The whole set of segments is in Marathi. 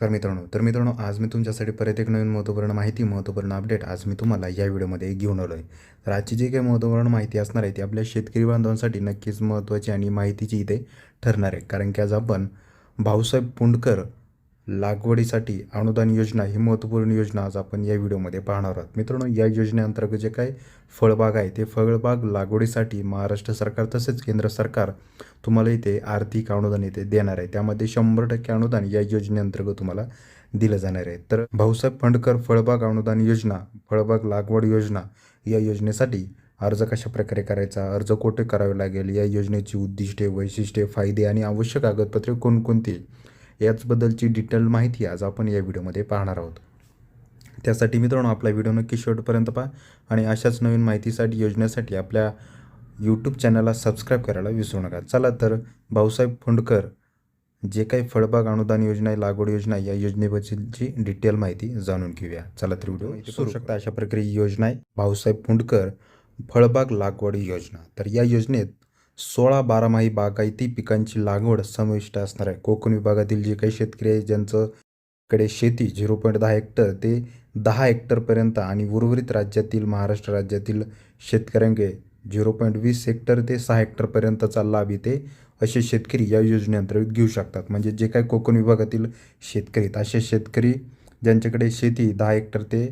तर मित्रांनो तर मित्रांनो आज मी तुमच्यासाठी परत एक नवीन महत्त्वपूर्ण माहिती महत्त्वपूर्ण अपडेट आज मी तुम्हाला या व्हिडिओमध्ये घेऊन आलो आहे तर आजची जी काही महत्त्वपूर्ण माहिती असणार आहे ती आपल्या शेतकरी बांधवांसाठी नक्कीच महत्त्वाची आणि माहितीची इथे ठरणार आहे. कारण की आज आपण भाऊसाहेब पुंडकर लागवडीसाठी अनुदान योजना ही महत्त्वपूर्ण योजना आज आपण या व्हिडिओमध्ये पाहणार आहोत. मित्रांनो या योजनेअंतर्गत जे काही फळबाग आहे ते फळबाग लागवडीसाठी महाराष्ट्र सरकार तसेच केंद्र सरकार तुम्हाला इथे आर्थिक अनुदान इथे देणार आहे. त्यामध्ये शंभर टक्के अनुदान या योजनेअंतर्गत तुम्हाला दिलं जाणार आहे. तर भाऊसाहेब फंडकर फळबाग अनुदान योजना फळबाग लागवड योजना या योजनेसाठी अर्ज कशा प्रकारे करायचा अर्ज कोठे करावे लागेल या योजनेची उद्दिष्टे वैशिष्ट्ये फायदे आणि आवश्यक कागदपत्रे कोणकोणती? याचबद्दलची डिटेल माहिती आज आपण या व्हिडिओमध्ये पाहणार आहोत. त्यासाठी मित्रांनो आपला व्हिडिओ नक्की शेवटपर्यंत पहा आणि अशाच नवीन माहितीसाठी योजनेसाठी आपल्या यूट्यूब चॅनलला सबस्क्राईब करायला विसरू नका. चला तर भाऊसाहेब फुंडकर जे काही फळबाग अनुदान योजना आहे लागवड योजना आहे, या योजनेबद्दलची डिटेल माहिती जाणून घेऊया. चला तर व्हिडिओ करू शकता. अशा प्रकारे ही योजना आहे. भाऊसाहेब फुंडकर फळबाग लागवड योजना. तर या योजनेत सोळा बारामाही बागायती पिकांची लागवड समाविष्ट असणार आहे. कोकण विभागातील जे काही शेतकरी आहे ज्यांचं कडे शेती झिरो पॉईंट दहा हेक्टर ते दहा हेक्टरपर्यंत आणि उर्वरित राज्यातील महाराष्ट्र राज्यातील शेतकऱ्यांकडे झिरो पॉईंट वीस हेक्टर ते सहा हेक्टरपर्यंतचा लाभ इथे असे शेतकरी या योजनेअंतर्गत घेऊ शकतात. म्हणजे जे काही कोकण विभागातील शेतकरी आहेत, असे शेतकरी ज्यांच्याकडे शेती दहा हेक्टर ते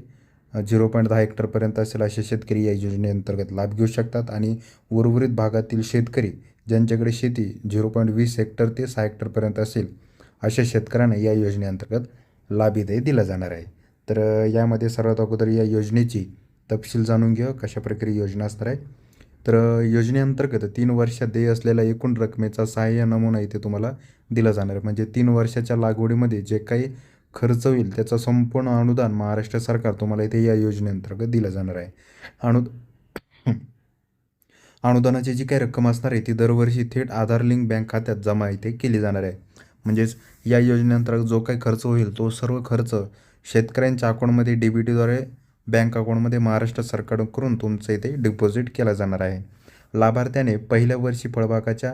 झिरो पॉईंट दहा हेक्टरपर्यंत असेल असे शेतकरी या योजनेअंतर्गत लाभ घेऊ शकतात आणि उर्वरित भागातील शेतकरी ज्यांच्याकडे शेती झिरो पॉईंट वीस हेक्टर ते सहा हेक्टरपर्यंत असेल अशा शेतकऱ्यांना या योजनेअंतर्गत लाभही दिला जाणार आहे. तर यामध्ये सर्वात अगोदर या योजनेची तपशील जाणून घ्या कशा प्रकारे योजना असणार आहे. तर योजनेअंतर्गत तीन वर्षात देय असलेल्या एकूण रकमेचा सहाय्य नमुना इथे तुम्हाला दिला जाणार आहे. म्हणजे तीन वर्षाच्या लागवडीमध्ये जे काही खर्च होईल त्याचं संपूर्ण अनुदान महाराष्ट्र सरकार तुम्हाला इथे या योजनेअंतर्गत दिलं जाणार आहे. अनु अनुदानाची जी काही रक्कम असणार आहे ती दरवर्षी थेट आधार लिंक बँक खात्यात जमा इथे केली जाणार आहे. म्हणजेच या योजनेअंतर्गत जो काही खर्च होईल तो सर्व खर्च शेतकऱ्यांच्या अकाउंटमध्ये डी बी बँक अकाउंटमध्ये महाराष्ट्र सरकारकडून तुमचं इथे डिपॉझिट केला जाणार आहे. लाभार्थ्याने पहिल्या वर्षी फळबागाच्या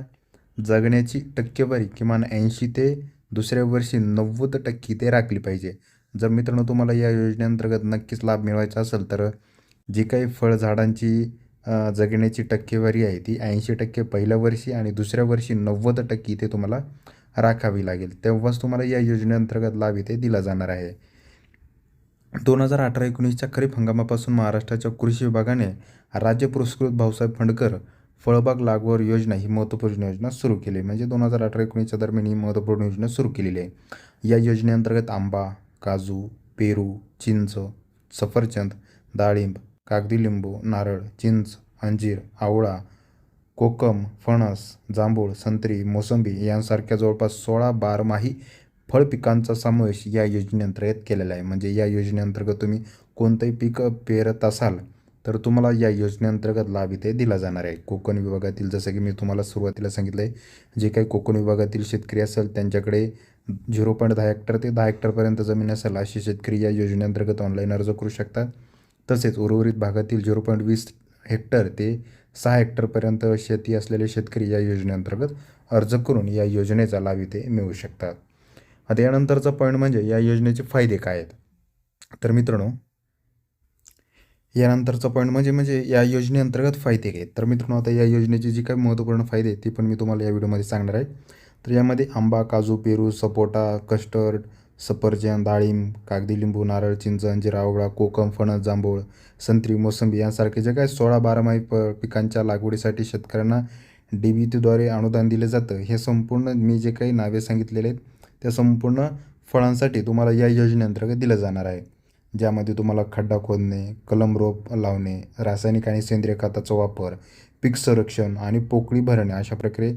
जगण्याची टक्केवारी किमान ऐंशी ते दुसऱ्या वर्षी नव्वद टक्के ते राखली पाहिजे. जर मित्रांनो तुम्हाला या योजनेअंतर्गत नक्कीच लाभ मिळवायचा असेल तर जी काही फळझाडांची जगण्याची टक्केवारी आहे ती ऐंशी टक्के पहिल्या वर्षी आणि दुसऱ्या वर्षी नव्वद टक्के इथे तुम्हाला राखावी लागेल. तेव्हाच तुम्हाला या योजनेअंतर्गत लाभ इथे दिला जाणार आहे. दोन हजार अठरा एकोणीसच्या खरीप हंगामापासून महाराष्ट्राच्या कृषी विभागाने राज्य पुरस्कृत भाऊसाहेब फंडकर फळबाग लागवड योजना ही महत्त्वपूर्ण योजना सुरू केली म्हणजे दोन हजार अठरा एकोणीसच्या दरम्यान ही महत्त्वपूर्ण योजना सुरू केलेली आहे. या योजनेअंतर्गत आंबा काजू पेरू चिंच सफरचंद डाळिंब कागदी लिंबू नारळ चिंच अंजीर आवळा कोकम फणस जांभूळ संत्री मोसंबी यांसारख्या जवळपास सोळा बारमाही फळ पिकांचा समावेश या योजनेअंतर्गत केलेला आहे. म्हणजे या योजनेअंतर्गत तुम्ही कोणतंही पीक पेरत असाल तर तुम्हाला या योजनेअंतर्गत लाभ इथे दिला जाणार आहे. कोकण विभागातील जसं की मी तुम्हाला सुरुवातीला सांगितलं आहे जे काही कोकण विभागातील शेतकरी असेल त्यांच्याकडे झिरो पॉईंट दहा हेक्टर ते दहा हेक्टरपर्यंत जमीन असेल असे शेतकरी या योजनेअंतर्गत ऑनलाईन अर्ज करू शकतात. तसेच उर्वरित भागातील झिरो पॉईंट वीस हेक्टर ते सहा हेक्टरपर्यंत शेती असलेले शेतकरी या योजनेअंतर्गत अर्ज करून या योजनेचा लाभ इथे मिळू शकतात. आता यानंतरचा पॉईंट म्हणजे या योजनेचे फायदे काय आहेत? तर मित्रांनो यानंतरचा पॉईंट म्हणजे म्हणजे या योजनेअंतर्गत फायदे काय आहेत. तर मित्रांनो आता या योजनेचे जी काही महत्त्वपूर्ण फायदे आहेत ते पण मी तुम्हाला या व्हिडिओमध्ये सांगणार आहे. तर यामध्ये आंबा काजू पेरू सपोटा कस्टर्ड सफरचंद डाळिंब कागदी लिंबू नारळ चिंच अंजीर आवळा कोकम फणस जांभूळ संत्री मोसंबी यांसारखे जे काही सोळा बारामाही प पिकांच्या लागवडीसाठी शेतकऱ्यांना डी बी टीद्वारे अनुदान दिलं जातं हे संपूर्ण मी जे काही नावे सांगितलेले आहेत त्या संपूर्ण फळांसाठी तुम्हाला या योजनेअंतर्गत दिलं जाणार आहे. ज्यामध्ये तुम्हाला खड्डा खोदणे कलम रोप लावणे रासायनिक आणि सेंद्रिय खताचा वापर पीक संरक्षण आणि पोकळी भरणे अशा प्रकारे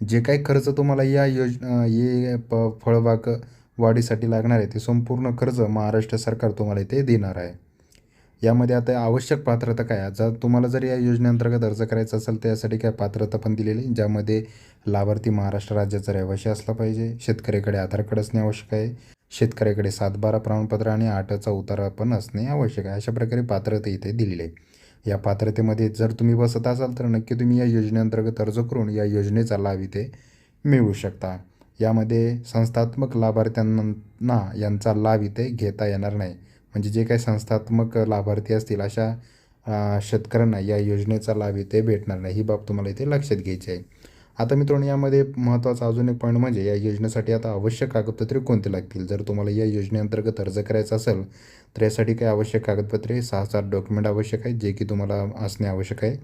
जे काही खर्च तुम्हाला या योजना ये प फळबाग वाढीसाठी लागणार आहे ते संपूर्ण खर्च महाराष्ट्र सरकार तुम्हाला इथे देणार आहे. यामध्ये आता आवश्यक पात्रता काय आहे? जर तुम्हाला जर या योजनेअंतर्गत अर्ज करायचा असेल तर यासाठी काय पात्रता पण दिलेली? ज्यामध्ये लाभार्थी महाराष्ट्र राज्याचा रहिवासी असला पाहिजे शेतकऱ्याकडे आधार कार्ड असणे आवश्यक आहे. शेतकऱ्याकडे सातबारा प्रमाणपत्र आणि आठचा उतारा पण असणे आवश्यक आहे. अशा प्रकारे पात्रता इथे दिलेली आहे या पात्रतेमध्ये जर तुम्ही बसत असाल तर नक्की तुम्ही या योजनेअंतर्गत अर्ज करून या योजनेचा लाभ इथे मिळवू शकता. यामध्ये संस्थात्मक लाभार्थ्यांना यांचा लाभ इथे घेता येणार नाही. म्हणजे जे काही संस्थात्मक लाभार्थी असतील अशा शेतकऱ्यांना या योजनेचा लाभ इथे भेटणार नाही. ही बाब तुम्हाला इथे लक्षात घ्यायची आहे. आता मित्रांनो यामध्ये महत्त्वाचा अजून एक पॉईंट म्हणजे या योजनेसाठी आता आवश्यक कागदपत्रे कोणती लागतील? जर तुम्हाला या योजनेअंतर्गत अर्ज करायचा असेल तर यासाठी काही आवश्यक कागदपत्रे सहा सात डॉक्युमेंट आवश्यक आहेत जे की तुम्हाला असणे आवश्यक आहे.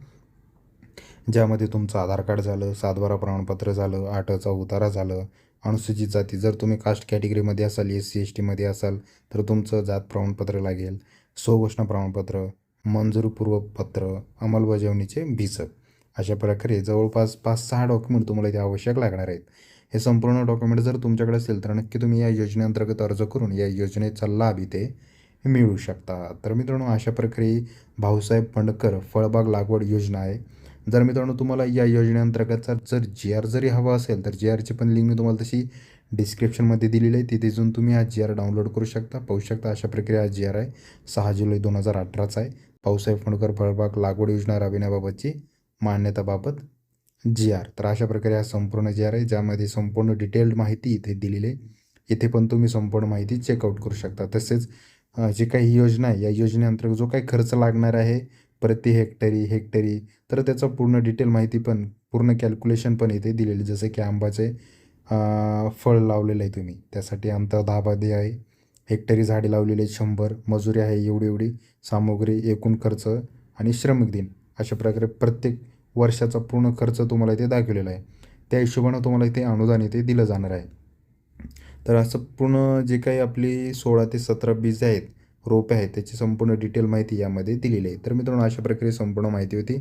ज्यामध्ये तुमचं आधार कार्ड झालं सातबारा प्रमाणपत्र झालं आठचा उतारा झालं अनुसूचित जाती. जर तुम्ही कास्ट कॅटेगरीमध्ये असाल एस सी एस टीमध्ये असाल तर तुमचं जात प्रमाणपत्र लागेल. स्वघोषणा प्रमाणपत्र मंजूरपूर्व पत्र अंमलबजावणीचे भिसक. अशा प्रकारे जवळपास पाच सहा डॉक्युमेंट तुम्हाला इथे आवश्यक लागणार आहेत. हे संपूर्ण डॉक्युमेंट जर तुमच्याकडे असेल तर नक्की तुम्ही या योजनेअंतर्गत अर्ज करून या योजनेचा लाभ इथे मिळू शकता. तर मित्रांनो अशा प्रकारे भाऊसाहेब फंडकर फळबाग लागवड योजना आहे. जर मित्रांनो तुम्हाला या योजनेअंतर्गतचा जर जी आर जरी हवा असेल तर जी आरची पण लिंक मी तुम्हाला तशी डिस्क्रिप्शनमध्ये दिलेली आहे. तिथे जाऊन तुम्ही हा जी आर डाउनलोड करू शकता पाहू शकता अशा प्रकारे हा जी आर आहे. सहा जुलै दोन हजार अठराचा आहे. पाऊसाहेब फंडकर फळबाग लागवड योजना राबविण्याबाबतची मान्यताबाबत जी आर. तर अशा प्रकारे हा संपूर्ण जी आर आहे ज्यामध्ये संपूर्ण डिटेल्ड माहिती इथे दिलेली आहे. इथे पण तुम्ही संपूर्ण माहिती चेकआउट करू शकता. तसेच जे जी काही योजना आहे या योजनेअंतर्गत जो काही खर्च लागणार आहे प्रति हेक्टरी हेक्टरी तर त्याचं पूर्ण डिटेल माहिती पण पूर्ण कॅल्क्युलेशन पण इथे दिलेली जसं की आंबाचे फळ लावलेलं आहे तुम्ही. त्यासाठी अंतर दहाबादी आहे. हेक्टरी झाडे लावलेली शंभर. मजुरी आहे एवढी एवढी. सामुग्री एकूण खर्च आणि श्रमिक दिन. अशा प्रकारे प्रत्येक वर्षाचा पूर्ण खर्च तुम्हाला इथे दाखवलेला आहे. त्या हिशोबानं तुम्हाला इथे अनुदान इथे दिलं जाणार आहे. तर असं पूर्ण जे काही आपली सोळा ते सतरा बीज आहेत रोपे आहेत त्याची संपूर्ण डिटेल माहिती यामध्ये दिलेली आहे. तर मित्रांनो अशा प्रकारे संपूर्ण माहिती होती.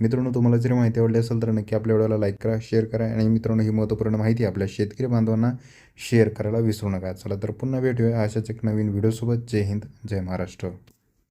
मित्रांनो तुम्हाला जरी माहिती आवडली असेल तर नक्की आपल्या व्हिडिओला लाईक करा शेअर करा आणि मित्रांनो ही महत्त्वपूर्ण माहिती आपल्या शेतकरी बांधवांना शेअर करायला विसरू नका. चला तर पुन्हा भेटूया अशाच एक नवीन व्हिडिओसोबत. जय हिंद जय महाराष्ट्र.